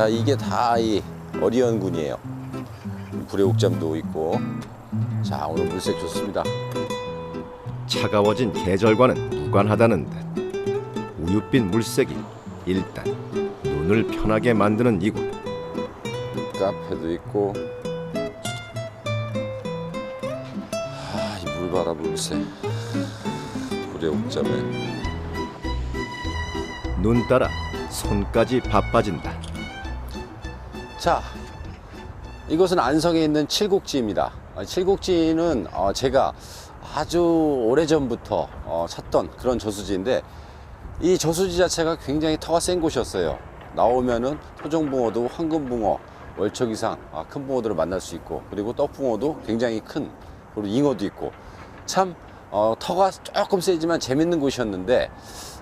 자 이게 다 이 어리언군이에요. 불의 옥잠도 있고. 자 오늘 물색 좋습니다. 차가워진 계절과는 무관하다는 듯 우윳빛 물색이 일단 눈을 편하게 만드는 이곳 카페도 있고. 아 이 물 봐라 물색. 불의 옥잠에. 눈 따라 손까지 바빠진다 자, 이곳은 안성에 있는 칠곡지입니다. 아, 칠곡지는 어, 제가 아주 오래 전부터 어, 찾던 그런 저수지인데 이 저수지 자체가 굉장히 터가 센 곳이었어요. 나오면은 토종붕어도 황금붕어, 월척 이상 아, 큰 붕어들을 만날 수 있고 그리고 떡붕어도 굉장히 큰 그리고 잉어도 있고 참 어, 터가 조금 세지만 재밌는 곳이었는데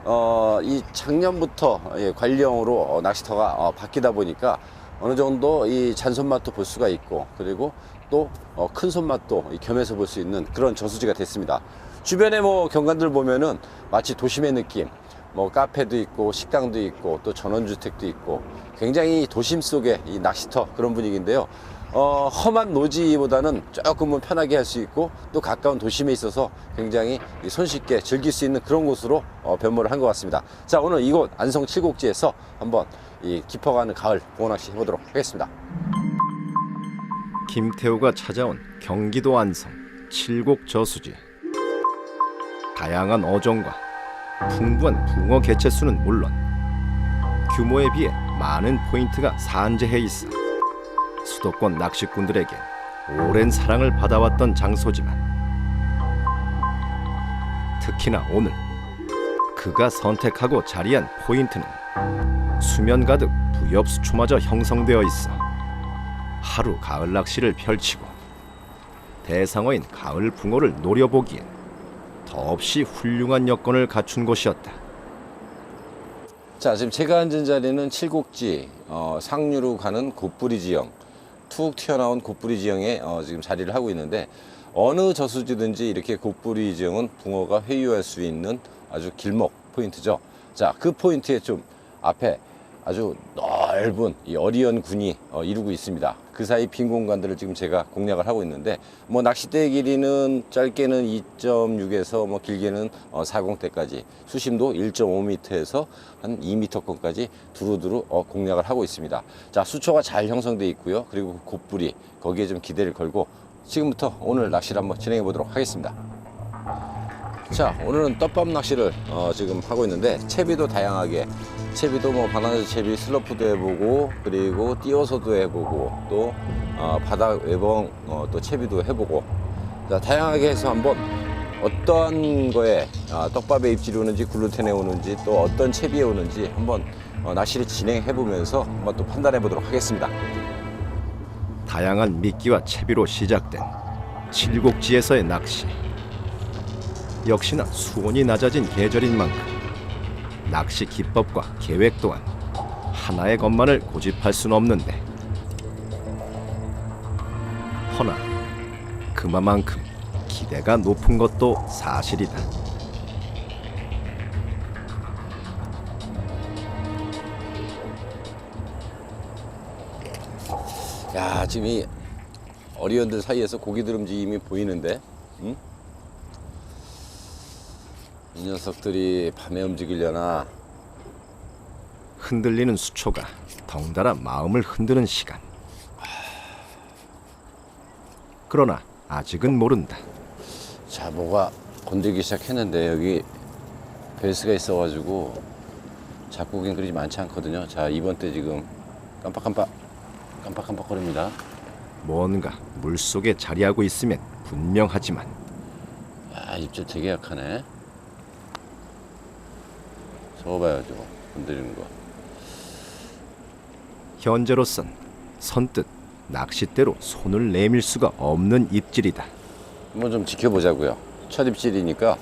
어, 이 작년부터 예, 관리형으로 어, 낚시터가 어, 바뀌다 보니까 어느 정도 이 잔손맛도 볼 수가 있고 그리고 또 큰 손맛도 이 겸해서 볼 수 있는 그런 저수지가 됐습니다. 주변에 뭐 경관들 보면은 마치 도심의 느낌, 뭐 카페도 있고 식당도 있고 또 전원주택도 있고 굉장히 도심 속의 이 낚시터 그런 분위기인데요. 어, 험한 노지보다는 조금은 편하게 할 수 있고 또 가까운 도심에 있어서 굉장히 이 손쉽게 즐길 수 있는 그런 곳으로 어, 변모를 한 것 같습니다. 자 오늘 이곳 안성 칠곡지에서 한번 이 깊어가는 가을 붕어낚시 해보도록 하겠습니다. 김태우가 찾아온 경기도 안성 칠곡 저수지 다양한 어종과 풍부한 붕어 개체 수는 물론 규모에 비해 많은 포인트가 산재해 있어 수도권 낚시꾼들에게 오랜 사랑을 받아왔던 장소지만 특히나 오늘 그가 선택하고 자리한 포인트는 수면 가득 부엽수초마저 형성되어 있어 하루 가을 낚시를 펼치고 대상어인 가을 붕어를 노려보기엔 더없이 훌륭한 여건을 갖춘 곳이었다. 자 지금 제가 앉은 자리는 칠곡지 어, 상류로 가는 곱부리 지형 툭 튀어나온 곱부리 지형에 어, 지금 자리를 하고 있는데 어느 저수지든지 이렇게 곱부리 지형은 붕어가 회유할 수 있는 아주 길목 포인트죠. 자 그 포인트에 좀 앞에 아주 넓은 이 어리언 군이 어, 이루고 있습니다. 그 사이 빈 공간들을 지금 제가 공략을 하고 있는데 뭐 낚싯대 길이는 짧게는 2.6에서 뭐 길게는 어, 40대까지 수심도 1.5m에서 한 2m권까지 두루두루 어, 공략을 하고 있습니다. 자 수초가 잘 형성돼 있고요. 그리고 그 곱불이 거기에 좀 기대를 걸고 지금부터 오늘 낚시를 한번 진행해 보도록 하겠습니다. 자 오늘은 떡밥 낚시를 어, 지금 하고 있는데 채비도 다양하게 채비도 뭐 바나나 채비 슬러프도 해보고 그리고 띄어서도 해보고 또 어, 바닥 외벙 어, 또 채비도 해보고 자, 다양하게 해서 한번 어떤 거에 아, 떡밥에 입질이 오는지 글루텐에 오는지 또 어떤 채비에 오는지 한번 어, 낚시를 진행해 보면서 한번 또 판단해 보도록 하겠습니다. 다양한 미끼와 채비로 시작된 칠곡지에서의 낚시. 역시나 수온이 낮아진 계절인 만큼 낚시 기법과 계획 또한 하나의 것만을 고집할 수는 없는데 허나 그만큼 기대가 높은 것도 사실이다. 야 지금 이 어리언들 사이에서 고기들 움직임이 보이는데 응? 이 녀석들이 밤에 움직이려나? 흔들리는 수초가 덩달아 마음을 흔드는 시간. 그러나 아직은 모른다. 자 뭐가 건들기 시작했는데 여기 벨스가 있어가지고 잡고 긴 그리 많지 않거든요. 자 이번 때 지금 깜빡깜빡 깜빡깜빡거립니다. 뭔가 물속에 자리하고 있으면 분명하지만. 아 입질 되게 약하네 저거 건드리는 거. 현재로선 선뜻 낚싯대로 손을 내밀 수가 없는 입질이다. 한번 좀 지켜보자고요. 첫 입질이니까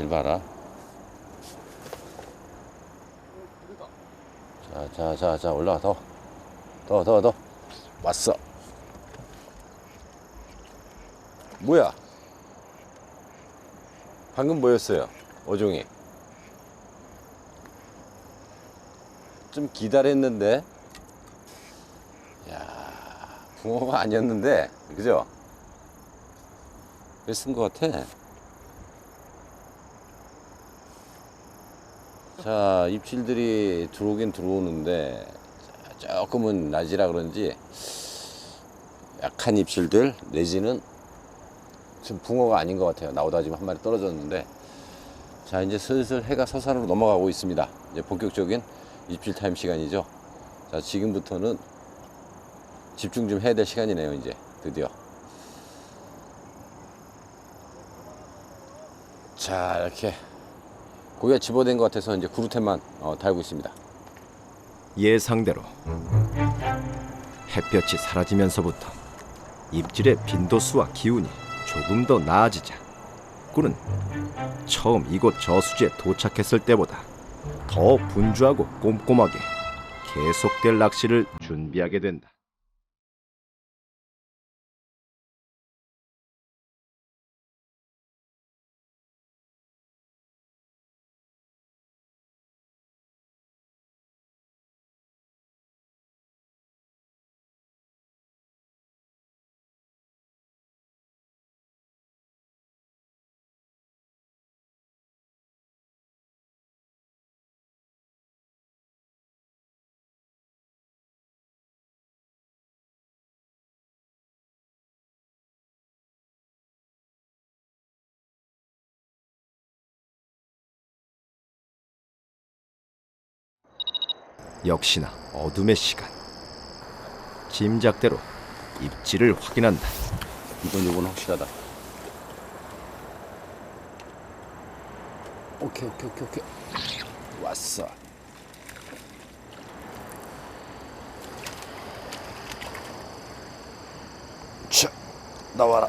야, 입질 봐라. 자, 자, 자, 자, 올라가, 더. 더, 더, 더. 왔어. 뭐야? 방금 뭐였어요? 어종이. 좀 기다렸는데. 야, 붕어가 아니었는데, 그죠? 그랬은 것 같아. 자, 입질들이 들어오긴 들어오는데, 자, 조금은 낮이라 그런지, 약한 입질들, 내지는 지금 붕어가 아닌 것 같아요. 나오다 지금 한 마리 떨어졌는데, 자, 이제 슬슬 해가 서산으로 넘어가고 있습니다. 이제 본격적인 입질 타임 시간이죠. 자, 지금부터는 집중 좀 해야 될 시간이네요, 이제. 드디어. 자, 이렇게 고기가 집어된 것 같아서 이제 구루텐만 어, 달고 있습니다. 예상대로 햇볕이 사라지면서부터 입질의 빈도수와 기운이 조금 더 나아지자 꾼은 처음 이곳 저수지에 도착했을 때보다 더 분주하고 꼼꼼하게 계속될 낚시를 준비하게 된다. 역시나 어둠의 시간. 짐작대로 입질을 확인한다. 이번 요건 확실하다. 오케이 오케이 오케이 오케이 왔어. 자 나와라.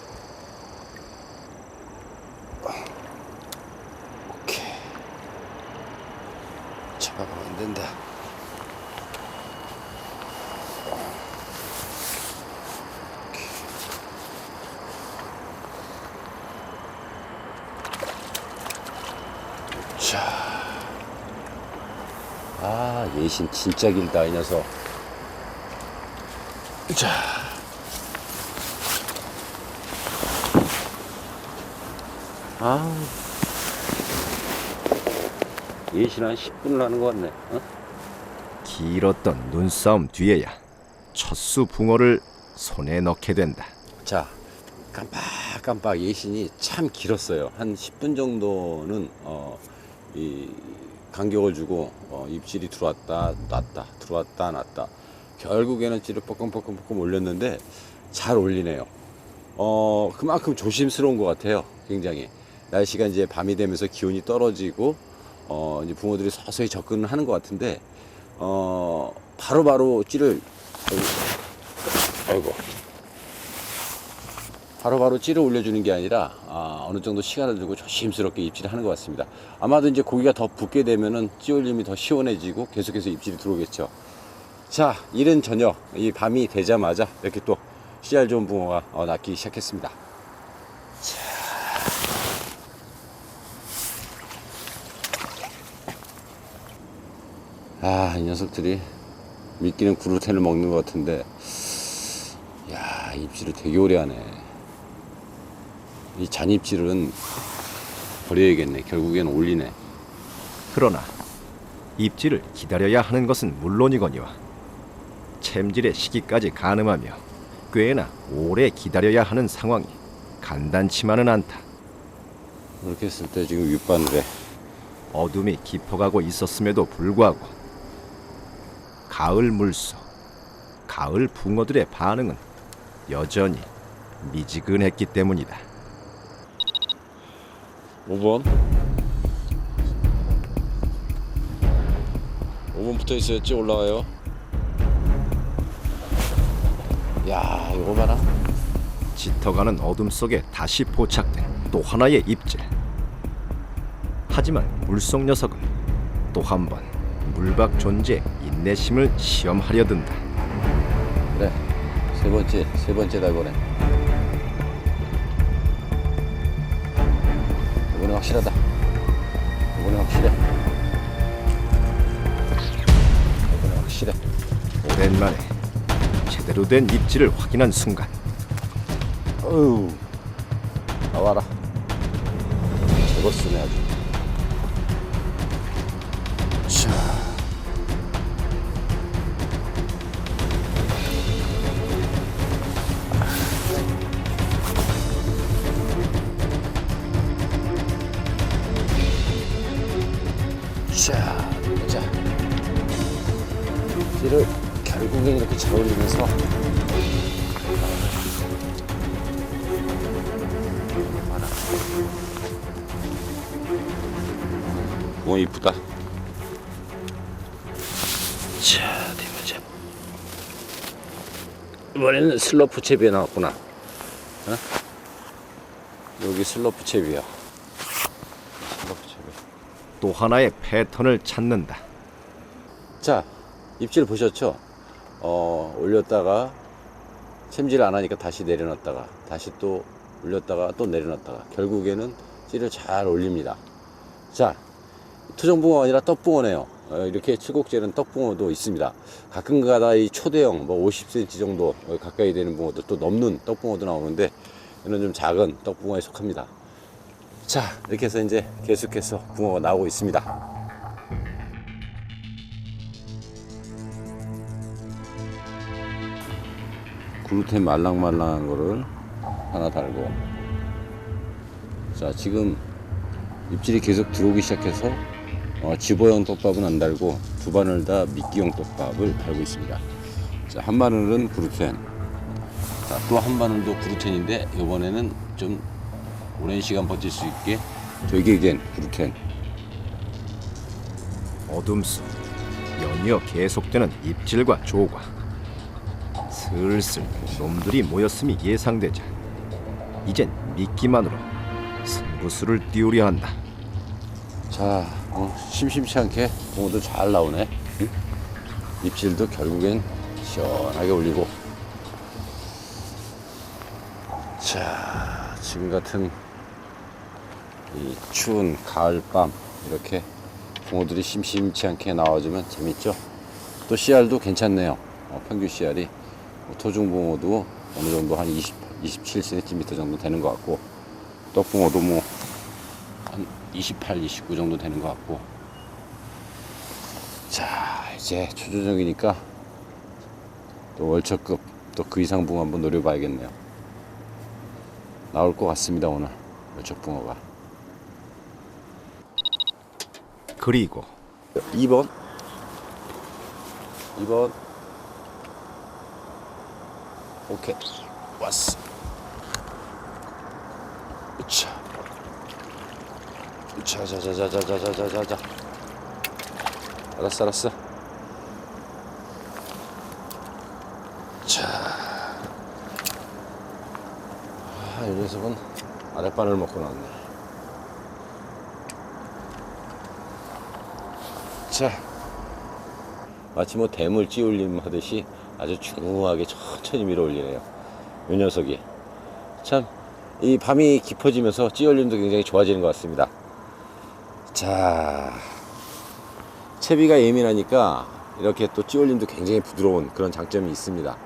오케이. 잡아가면 안 된다. 자. 아, 예신 진짜 길다, 이 녀석. 자. 아. 예신 한 10분을 하는 것 같네. 어? 길었던 눈싸움 뒤에야 첫수 붕어를 손에 넣게 된다. 자, 깜빡깜빡 예신이 참 길었어요. 한 10분 정도는 어, 이 간격을 주고 어, 입질이 들어왔다 놨다 들어왔다 놨다. 결국에는 찌를 뻐끔뻐끔뻐끔 올렸는데 잘 올리네요. 어, 그만큼 조심스러운 것 같아요. 굉장히 날씨가 이제 밤이 되면서 기온이 떨어지고 어, 이제 붕어들이 서서히 접근을 하는 것 같은데 어, 바로바로 찌를 아이고, 아이고. 바로바로 찌를 올려주는 게 아니라 아, 어느 정도 시간을 두고 조심스럽게 입질을 하는 것 같습니다. 아마도 이제 고기가 더 붓게 되면은 찌 올림이 더 시원해지고 계속해서 입질이 들어오겠죠. 자, 이른 저녁 이 밤이 되자마자 이렇게 또 씨알 좋은 붕어가 어, 낚기 시작했습니다. 자. 아, 이 녀석들이 미끼는 구루텐을 먹는 것 같은데, 야, 입질을 되게 오래 하네. 이 잔입질은 버려야겠네. 결국엔 올리네. 그러나 입질을 기다려야 하는 것은 물론이거니와 챔질의 시기까지 가늠하며 꽤나 오래 기다려야 하는 상황이 간단치만은 않다. 이렇게 했을 때 지금 윗바늘에 어둠이 깊어가고 있었음에도 불구하고 가을 물소, 가을 붕어들의 반응은 여전히 미지근했기 때문이다. 5번 5번 붙어 있어야지 올라와요 야 이거 봐라 짙어가는 어둠 속에 다시 포착된 또 하나의 입질. 하지만 물속 녀석은 또 한 번 물박 존재의 인내심을 시험하려 든다. 그래 세 번째 세 번째다 이번 오랜만에 제대로 된 입질을 확인한 순간. 어우 나와라. 제거 쓰네 아주 자, 대보자. 이번에는 슬로프 채비에 나왔구나. 어? 여기 슬로프 채비야. 슬로프 채비. 또 하나의 패턴을 찾는다. 자, 입질 보셨죠? 어, 올렸다가 챔질 안 하니까 다시 내려놨다가 다시 또 올렸다가 또 내려놨다가 결국에는 찌를 잘 올립니다. 자, 토종붕어가 아니라 떡붕어네요. 어, 이렇게 칠곡질은 떡붕어도 있습니다. 가끔가다 이 초대형 뭐 50cm 정도 가까이 되는 붕어도 또 넘는 떡붕어도 나오는데 이는 좀 작은 떡붕어에 속합니다. 자, 이렇게 해서 이제 계속해서 붕어가 나오고 있습니다. 글루텐 말랑말랑한 거를 하나 달고 자 지금 입질이 계속 들어오기 시작해서 어, 집어형 떡밥은 안 달고 두 바늘 다 미끼형 떡밥을 달고 있습니다. 자 한 바늘은 글루텐. 자또 한 바늘도 글루텐인데 이번에는 좀 오랜 시간 버틸 수 있게 되게 된 글루텐. 어둠 속 연이어 계속되는 입질과 조과. 슬슬 놈들이 모였음이 예상되자 이젠 미끼만으로 승부수를 띄우려 한다. 자, 어, 심심치 않게 붕어도 잘 나오네. 응? 입질도 결국엔 시원하게 올리고. 자, 지금 같은 이 추운 가을밤 이렇게 붕어들이 심심치 않게 나와주면 재밌죠. 또 씨알도 괜찮네요. 어, 평균 씨알이 뭐 토종 붕어도 어느 정도 한 20, 27cm 정도 되는 것 같고 떡붕어도 뭐한 28, 29 정도 되는 것 같고. 자 이제 초조정이니까 또 월척급 또 그 이상 붕어 한번 노려봐야겠네요. 나올 것 같습니다 오늘 월척 붕어가. 그리고 2번. 2번. 오케이. 왔어. 으차 자자자자자자자자자 알았어 알았어. 자이 녀석은 아랫바늘 먹고 나왔네. 자. 마치 뭐 대물 찌울림 하듯이 아주 중후하게 천천히 밀어 올리네요. 이 녀석이. 참 이 밤이 깊어지면서 찌울림도 굉장히 좋아지는 것 같습니다 자 채비가 예민하니까 이렇게 또 찌올림도 굉장히 부드러운 그런 장점이 있습니다.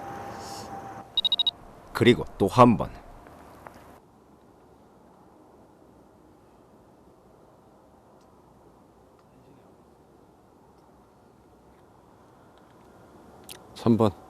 그리고 또 한 번. 삼번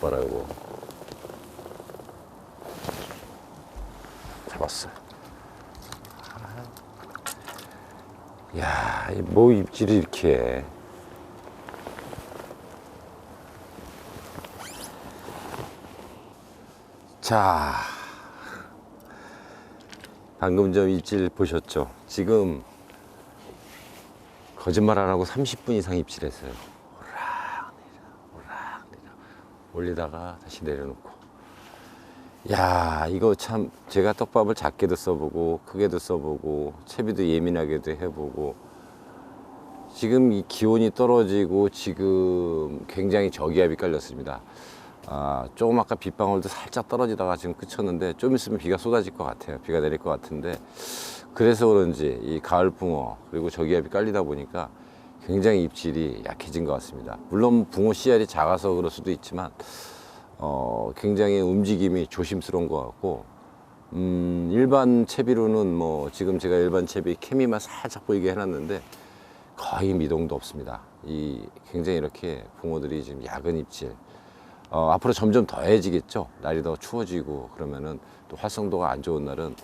봐라, 이거. 잡았어. 야, 이뭐 입질이 이렇게 해. 자, 방금 저 입질 보셨죠? 지금 거짓말 안 하고 30분 이상 입질했어요. 오락 내려, 오락 내려. 올리다가 다시 내려놓고. 야, 이거 참 제가 떡밥을 작게도 써보고 크게도 써보고 채비도 예민하게도 해보고 지금 이 기온이 떨어지고 지금 굉장히 저기압이 깔렸습니다. 아, 조금 아까 빗방울도 살짝 떨어지다가 지금 그쳤는데 좀 있으면 비가 쏟아질 것 같아요. 비가 내릴 것 같은데 그래서 그런지 이 가을 붕어 그리고 저기압이 깔리다 보니까 굉장히 입질이 약해진 것 같습니다. 물론 붕어 씨알이 작아서 그럴 수도 있지만 어, 굉장히 움직임이 조심스러운 것 같고 음, 일반 채비로는 뭐 지금 제가 일반 채비 케미만 살짝 보이게 해놨는데 거의 미동도 없습니다. 이 굉장히 이렇게 붕어들이 지금 야근 입질 어, 앞으로 점점 더해지겠죠. 날이 더 추워지고 그러면은 또 활성도가 안 좋은 날은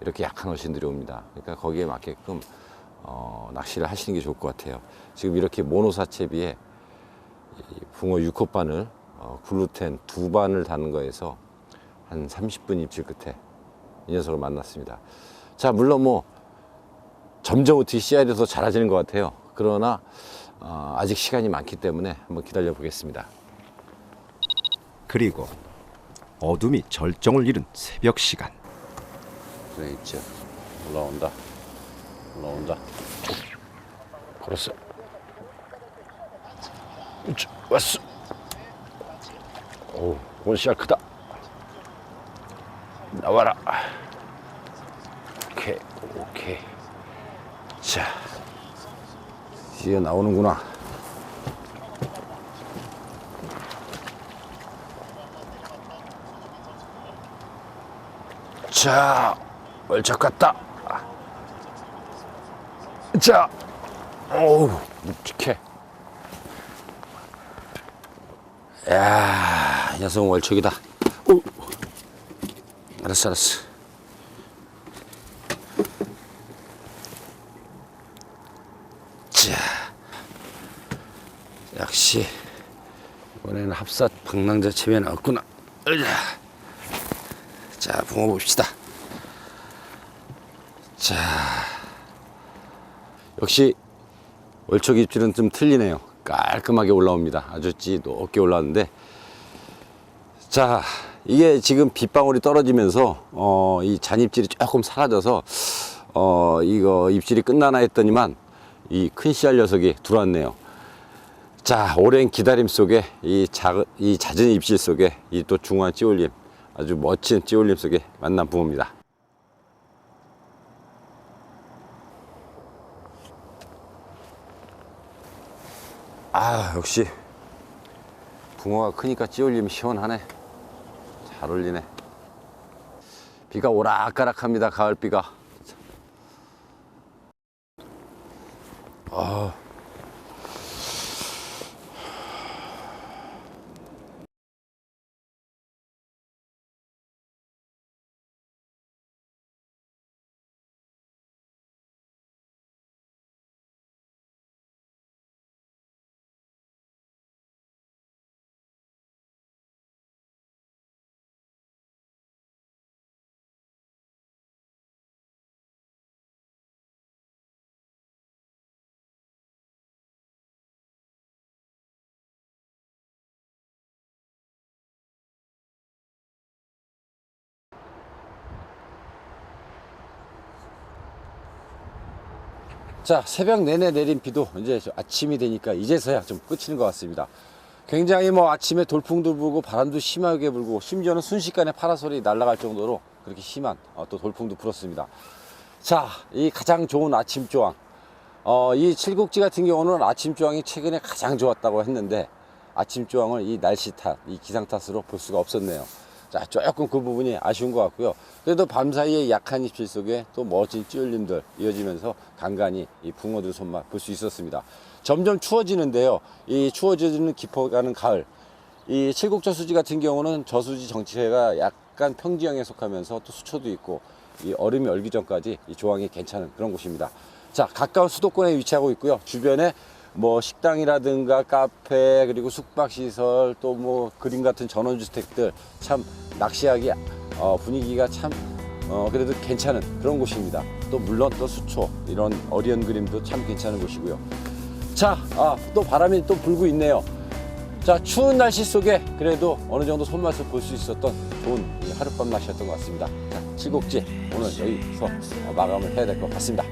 이렇게 약한 어신들이 옵니다. 그러니까 거기에 맞게끔 어, 낚시를 하시는 게 좋을 것 같아요. 지금 이렇게 모노사채비에 이 붕어 6호 바늘, 어, 글루텐 두 바늘 다는 거에서 한 30분 입질 끝에 이 녀석을 만났습니다. 자, 물론 뭐 점점 어떻게 씨알이 더 잘해지는 것 같아요. 그러나 어, 아직 시간이 많기 때문에 한번 기다려 보겠습니다. 그리고 어둠이 절정을 이룬 새벽 시간 그래 있죠. 올라온다. 올라온다. 걸었어. 우쭈, 왔어. 오, 씨알 크다. 나와라. 오케이, 오케이. 자, 이제 나오는구나. 자, 멀쩍 갔다. 자, 어우, 묵직해. 야, 여성 월척이다. 오, 알았어, 알았어. 자, 역시 이번에는 합사 방랑자 체면 없구나. 자, 붕어 봅시다. 자, 역시 월척 입질은 좀 틀리네요. 깔끔하게 올라옵니다. 아주 찌 높게 올라왔는데, 자, 이게 지금 빗방울이 떨어지면서 어, 이 잔입질이 조금 사라져서 어, 이거 입질이 끝나나 했더니만 이 큰 씨알 녀석이 들어왔네요. 자, 오랜 기다림 속에 이 작은 이 잦은 입질 속에 이 또 중후한 찌올림 아주 멋진 찌올림 속에 만난 붕어입니다. 아, 역시 붕어가 크니까 찌올림이 시원하네. 잘 어울리네. 비가 오락가락합니다. 가을비가. 아. 자, 새벽 내내 내린 비도 이제 저 아침이 되니까 이제서야 좀 끝이는 것 같습니다. 굉장히 뭐 아침에 돌풍도 불고 바람도 심하게 불고 심지어는 순식간에 파라솔이 날아갈 정도로 그렇게 심한 어, 또 돌풍도 불었습니다. 자, 이 가장 좋은 아침 조항. 어, 이 칠곡지 같은 경우는 아침 조항이 최근에 가장 좋았다고 했는데 아침 조항을 이 날씨 탓, 이 기상 탓으로 볼 수가 없었네요. 자, 조금 그 부분이 아쉬운 것 같고요. 그래도 밤사이에 약한 입질 속에 또 멋진 찌울림들 이어지면서 간간히 이 붕어들 손맛 볼 수 있었습니다. 점점 추워지는데요. 이 추워지는 깊어가는 가을. 이 칠곡저 수지 같은 경우는 저수지 정체가 약간 평지형에 속하면서 또 수초도 있고 이 얼음이 얼기 전까지 이 조항이 괜찮은 그런 곳입니다. 자, 가까운 수도권에 위치하고 있고요. 주변에 뭐 식당이라든가 카페 그리고 숙박시설 또 뭐 그림 같은 전원주택들 참 낚시하기 어, 분위기가 참 어, 그래도 괜찮은 그런 곳입니다. 또 물론 또 수초 이런 어리언 그림도 참 괜찮은 곳이고요. 자, 아, 또 바람이 또 불고 있네요. 자, 추운 날씨 속에 그래도 어느 정도 손맛을 볼 수 있었던 좋은 이 하룻밤 날씨였던 것 같습니다. 자, 칠곡지 오늘 여기서 어, 마감을 해야 될 것 같습니다.